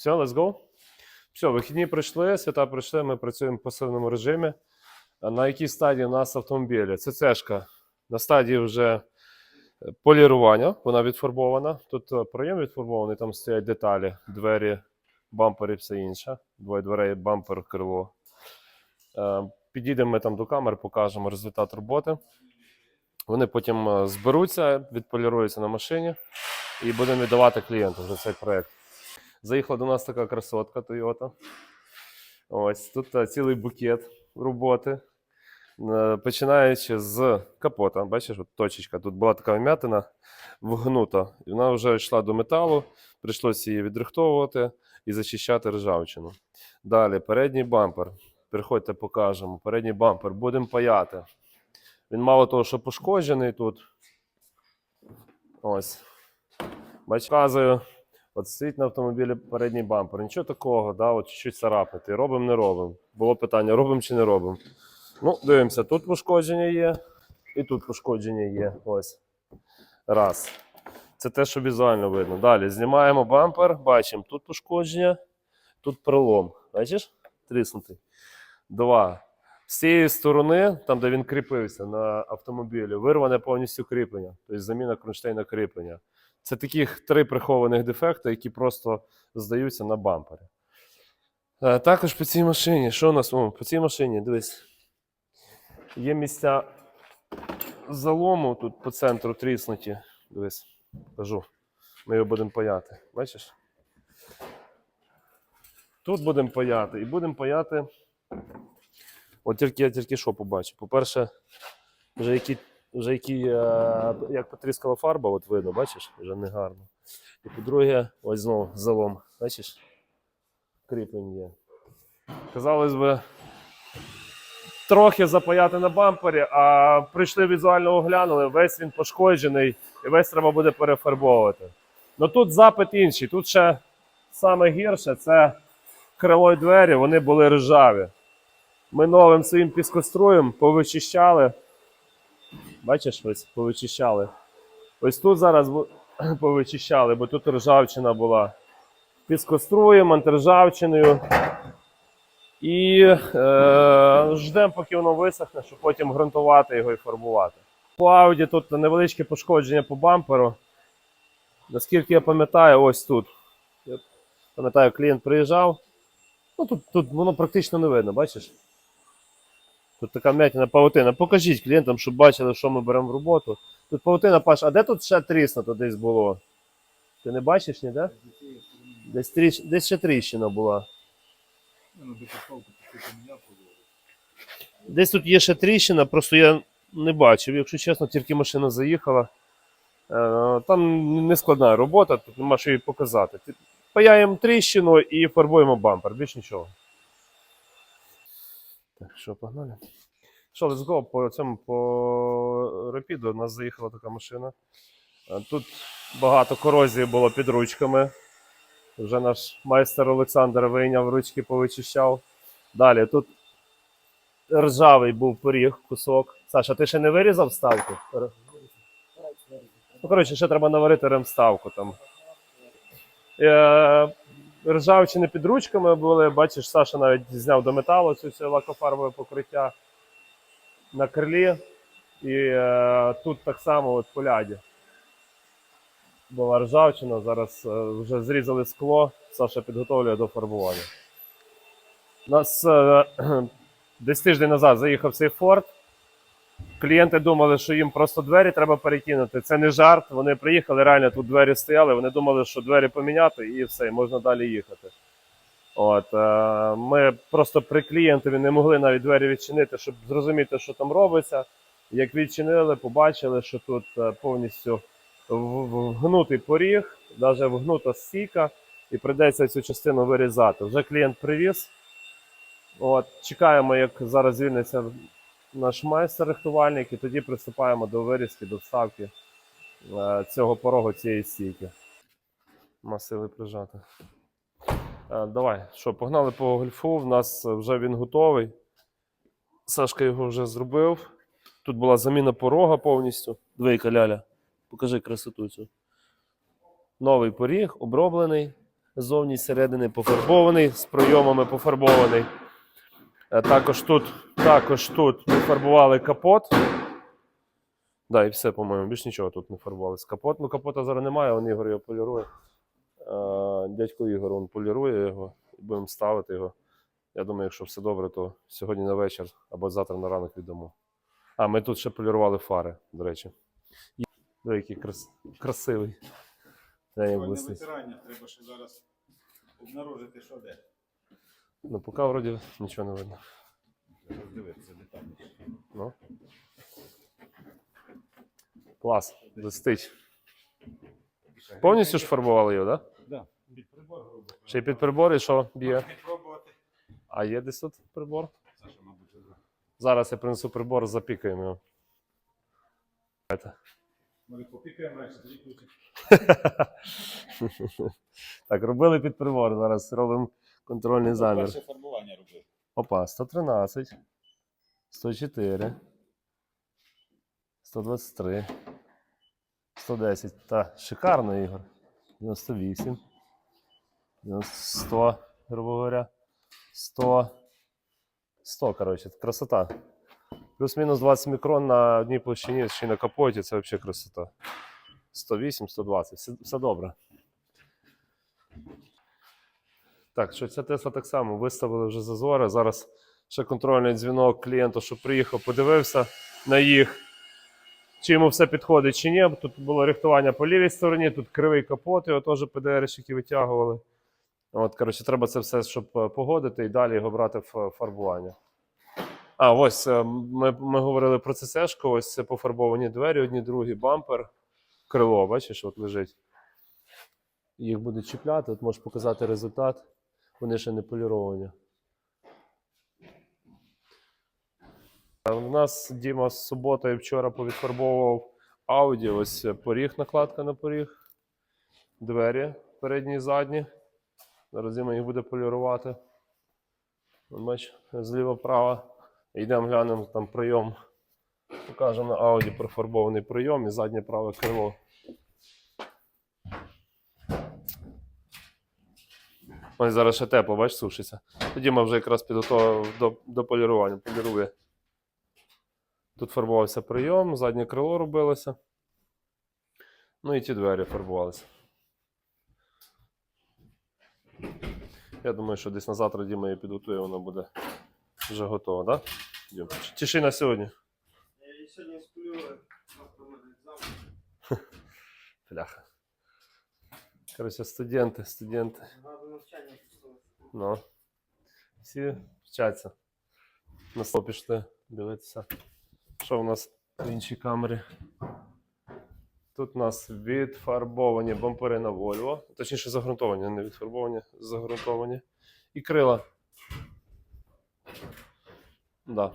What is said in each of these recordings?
Все, let's go. Все, вихідні пройшли, свята пройшли, ми працюємо в пасивному режимі. На якій стадії у нас автомобілі? Це цешка. На стадії вже е, полірування, вона відфарбована. Тут е, проєм відфарбований, там стоять деталі, двері, бампери і все інше. Двоє дверей, бампер, крило. Е, Підійдемо ми там до камер, покажемо результат роботи. Вони потім зберуться, відполіруються на машині і будемо віддавати клієнту за цей проект. Заїхала до нас така красотка Toyota. Ось тут е, цілий букет роботи. Е, Починаючи з капота, бачиш, от точечка. Тут була така вмятина вгнута, і вона вже йшла до металу, прийшлося її відрихтовувати і зачищати ржавчину. Далі передній бампер. Приходьте, покажемо. Передній бампер будемо паяти. Він мало того, що пошкоджений тут. Ось. Бач, показую. От стоїть на автомобілі передній бампер. Нічого такого, да, от чуть-чуть царапнути. Робимо, не робимо. Було питання, робимо чи не робимо. Ну, дивимося, тут пошкодження є, і тут пошкодження є. Ось. Раз. Це те, що візуально видно. Далі знімаємо бампер, бачимо, тут пошкодження, тут пролом. Бачиш? Тріснутий. Два. З цієї сторони, там, де він кріпився на автомобілі, вирване повністю кріплення, тобто заміна кронштейна кріплення. Це таких три прихованих дефекти, які просто здаються на бампері. Е, Також по цій машині, що у нас? О, по цій машині, дивись. Є місця залому тут по центру тріснуті. Дивись, кажу. Ми його будемо паяти. Бачиш? Тут будемо паяти. І будемо паяти. От тільки я тільки що побачив. По-перше, вже які, вже які е, як потріскала фарба, от видно, бачиш, вже не гарно. І по-друге, ось знову залом. Бачиш? Кріплень є. Казалось би, трохи запаяти на бампері, а прийшли візуально оглянули, весь він пошкоджений і весь треба буде перефарбовувати. Ну тут запит інший. Тут ще саме гірше це крило й двері, вони були ржаві. Ми новим своїм піскоструєм повичищали. Бачиш, ось повичищали. Ось тут зараз повичищали, бо тут ржавчина була. Піскоструєм, антиржавчиною. І е, ждемо, поки воно висохне, щоб потім ґрунтувати його і фарбувати. По Ауді тут невеличке пошкодження по бамперу. Наскільки я пам'ятаю, ось тут. Я пам'ятаю, клієнт приїжджав. Ну тут, тут воно практично не видно, бачиш? Тут така м'ятина павутина. Покажіть клієнтам, щоб бачили, що ми беремо в роботу. Тут павутина, Паш, а де тут ще тріснуто десь було? Ти не бачиш ніде? Десь, тріщ... десь ще тріщина була. Десь тут є ще тріщина, просто я не бачив. Якщо чесно, тільки машина заїхала. Е, Там не складна робота, тут нема що їй показати. Паяємо тріщину і фарбуємо бампер, більш нічого. Так, що, погнали? Що, let's go. По цьому по рапіду у нас заїхала така машина. Тут багато корозії було під ручками. Вже наш майстер Олександр вийняв ручки, повичищав. Далі тут ржавий був поріг, кусок. Саша, ти ще не вирізав вставку? Ну, коротше, ще треба наварити ремставку там. Е, ржавчини під ручками були. Бачиш, Саша навіть зняв до металу всю лакофарбове покриття на крилі. І е, тут так само от по ляді. Була ржавчина, зараз е, вже зрізали скло, Саша підготовлює до фарбування. У нас е, десь тиждень назад заїхав цей Форд. Клієнти думали, що їм просто двері треба перекинути. Це не жарт. Вони приїхали, реально тут двері стояли. Вони думали, що двері поміняти і все, можна далі їхати. От, е, ми просто при клієнтові не могли навіть двері відчинити, щоб зрозуміти, що там робиться. Як відчинили, побачили, що тут е, повністю вгнутий поріг, навіть вгнута стійка, і прийдеться цю частину вирізати. Вже клієнт привіз. От, чекаємо, як зараз звільниться наш майстер-рихтувальник, і тоді приступаємо до вирізки, до вставки е, цього порогу, цієї стійки. Масили прижати. Е, давай, що, погнали по гольфу. В нас вже він готовий. Сашка його вже зробив. Тут була заміна порога повністю. Двійка ляля. Покажи красоту цю. Новий поріг, оброблений. Зовні зсередини пофарбований, з пройомами пофарбований. Е, Також тут, також тут ми фарбували капот. Да, і все, по-моєму, більш нічого тут не фарбували. З капот. Ну, капота зараз немає, он Ігор його полірує. Дядько Ігор він полірує його будемо ставити його. Я думаю, якщо все добре, то сьогодні на вечір або завтра на ранок віддамо. А, ми тут ще полірували фари, до речі. І- який крас... красивий. Сьогодні витирання треба ще зараз обнаружити, що де. Ну, поки вроді нічого не видно. Роздивитися детальніше. Ну. Клас, блистить. Повністю ж фарбували його, так? Да? Да. Під прибор грубо. Ще й під прибор, і що б'є? Можна. А є десь тут прибор? Саша, мабуть, вже. Зараз я принесу прибор, запікаємо його. Може, попікаємо раніше, тоді включимо. так, робили під прибор. Зараз робимо контрольний замір. Перше фарбування робив. Опа, 113, 104, 123, 110. Та, шикарно, Ігор. 98, 100, грубо говоря. 100, 100, коротше, красота. Плюс-мінус 20 мікрон на одній площині, ще й на капоті, це взагалі красота. 108, 120, все, все добре. Так, що ця Тесла так само виставили вже зазори. Зараз ще контрольний дзвінок клієнту, щоб приїхав, подивився на їх, чи йому все підходить, чи ні. Тут було рихтування по лівій стороні, тут кривий капот, його теж ПДРщики витягували. От, коротше, треба це все, щоб е, погодити і далі його брати в фарбування. А, ось е, ми, ми говорили про ЦСшку, ось це пофарбовані двері, одні, другі, бампер, крило, бачиш, от лежить. Їх буде чіпляти, от можеш показати результат. Вони ще не поліровані. У нас Діма з суботи і вчора повідфарбовував Audi. Ось поріг, накладка на поріг. Двері передні і задні. Зараз Діма їх буде полірувати. Бач, зліва права. Йдемо глянемо там прийом. Покажемо на Audi профарбований прийом і заднє праве крило. Ось зараз ще тепло, бач, сушиться. Тоді ми вже якраз підготовив до, до полірування. Полірує. Тут фарбувався прийом, заднє крило робилося. Ну і ті двері фарбувалися. Я думаю, що десь на завтра Діма її підготує, вона буде вже готова, так? Да? Тиши на сьогодні. Я її сьогодні сплю, завтра мене екзамен. Бляха. Коротше, студенти, студенти. Ну. Всі вчаться. На стол пішли дивитися. Що в нас в іншій камері? Тут у нас відфарбовані бампери на Volvo. Точніше, загрунтовані, не відфарбовані, загрунтовані. І крила. Да.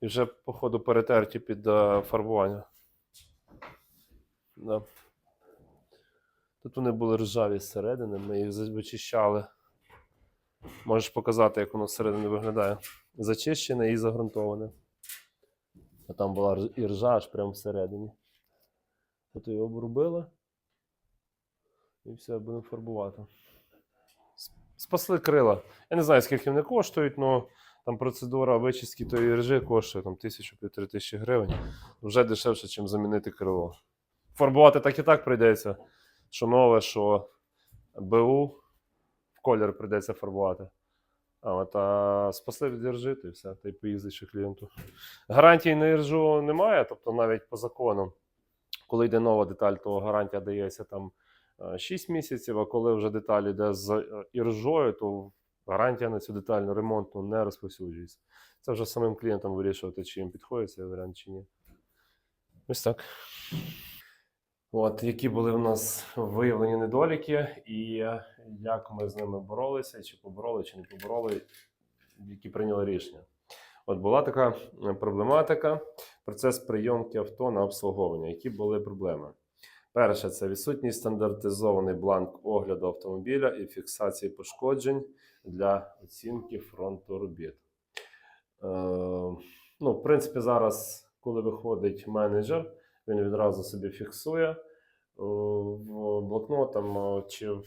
І вже, походу, перетерті під е, фарбування. Да. Тут вони були ржаві зсередини, ми їх вичищали. Можеш показати, як воно зсередини виглядає. Зачищене і загрунтоване. А там була і ржа аж прямо всередині. От його обрубили. І все, будемо фарбувати. Спасли крила. Я не знаю, скільки вони коштують, але там процедура вичистки тої ржи коштує там, тисячу півтори тисячі гривень. Вже дешевше, ніж замінити крило. Фарбувати так і так прийдеться. Що нове, що БУ в колір прийдеться фарбувати. А от а спасли від ржи, і все, поїздить ще клієнту. Гарантії на іржу немає, тобто навіть по закону, коли йде нова деталь, то гарантія дається там е, 6 місяців, а коли вже деталь йде з е, іржою, то гарантія на цю детальну ремонтну не розповсюджується. Це вже самим клієнтам вирішувати, чи їм підходить цей варіант, чи ні. Ось так. От, які були в нас виявлені недоліки, і як ми з ними боролися, чи побороли, чи не побороли, які прийняли рішення. От була така е, проблематика: процес прийомки авто на обслуговування. Які були проблеми? Перше, це відсутність стандартизований бланк огляду автомобіля і фіксації пошкоджень для оцінки фронту робіт. Е, ну, в принципі, зараз, коли виходить менеджер, він відразу собі фіксує в блокнот там, чи в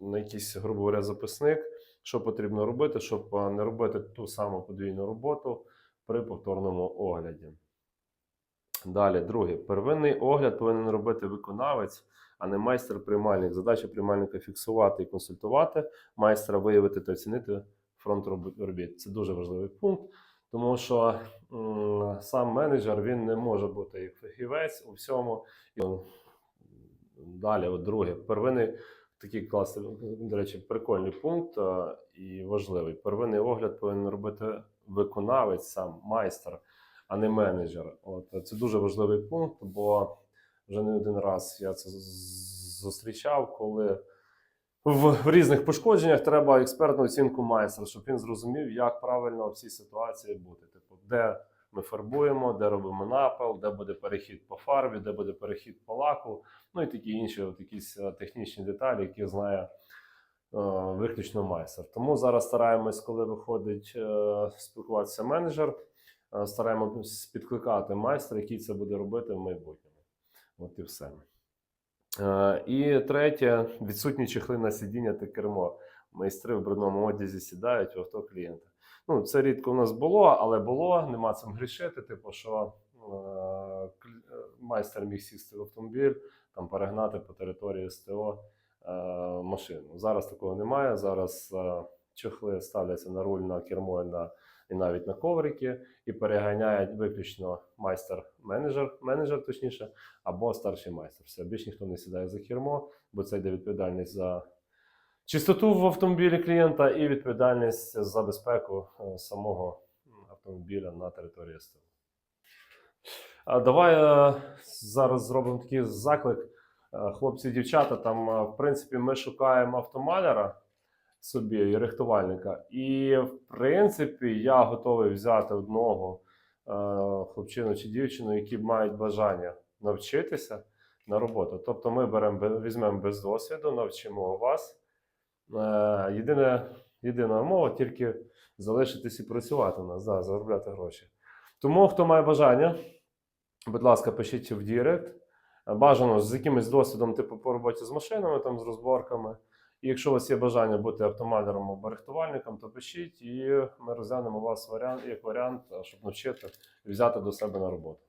на якийсь, грубо говоря, записник, що потрібно робити, щоб е, не робити ту саму подвійну роботу при повторному огляді. Далі, друге, первинний огляд повинен робити виконавець, а не майстер-приймальник. Задача приймальника фіксувати і консультувати, майстра виявити та оцінити фронт роб- робіт. Це дуже важливий пункт, тому що сам менеджер він не може бути як фахівець у всьому. Далі, от друге, первинний такий класний, до речі, прикольний пункт і важливий. Первинний огляд повинен робити виконавець, сам майстер, а не менеджер. От це дуже важливий пункт, бо вже не один раз я це зустрічав, коли в, різних пошкодженнях треба експертну оцінку майстра, щоб він зрозумів, як правильно в цій ситуації бути. Типу, де ми фарбуємо, де робимо напил, де буде перехід по фарбі, де буде перехід по лаку, ну і такі інші от якісь е, технічні деталі, які знає е, виключно майстер. Тому зараз стараємось, коли виходить е, спілкуватися менеджер, стараємось підкликати майстра, який це буде робити в майбутньому. От і все. Е, І третє, відсутні чехли на сидіння та кермо. Майстри в брудному одязі сідають в авто клієнта. Ну, це рідко у нас було, але було, нема цим грішити. Типу, що е, е, майстер міг сісти в автомобіль, там перегнати по території СТО е, машину. Зараз такого немає. Зараз е, чехли ставляться на руль, на кермо на, і навіть на коврики, і переганяють виключно майстер-менеджер, менеджер точніше, або старший майстер. Все, більш ніхто не сідає за кермо, бо це йде відповідальність за чистоту в автомобілі клієнта і відповідальність за безпеку е, самого автомобіля на території СТО. Давай е, зараз зробимо такий заклик. Е, Хлопці, дівчата, там, в принципі, ми шукаємо автомаляра собі і рихтувальника. І, в принципі, я готовий взяти одного е, хлопчину чи дівчину, які мають бажання навчитися на роботу. Тобто ми беремо, візьмемо без досвіду, навчимо вас. Е, Єдине, єдина умова тільки залишитись і працювати у нас, да, заробляти гроші. Тому, хто має бажання, будь ласка, пишіть в Дірект. Бажано з якимось досвідом, типу по роботі з машинами, там, з розборками. І якщо у вас є бажання бути автомалером або рихтувальником, то пишіть, і ми розглянемо вас варіант, як варіант, щоб навчити взяти до себе на роботу.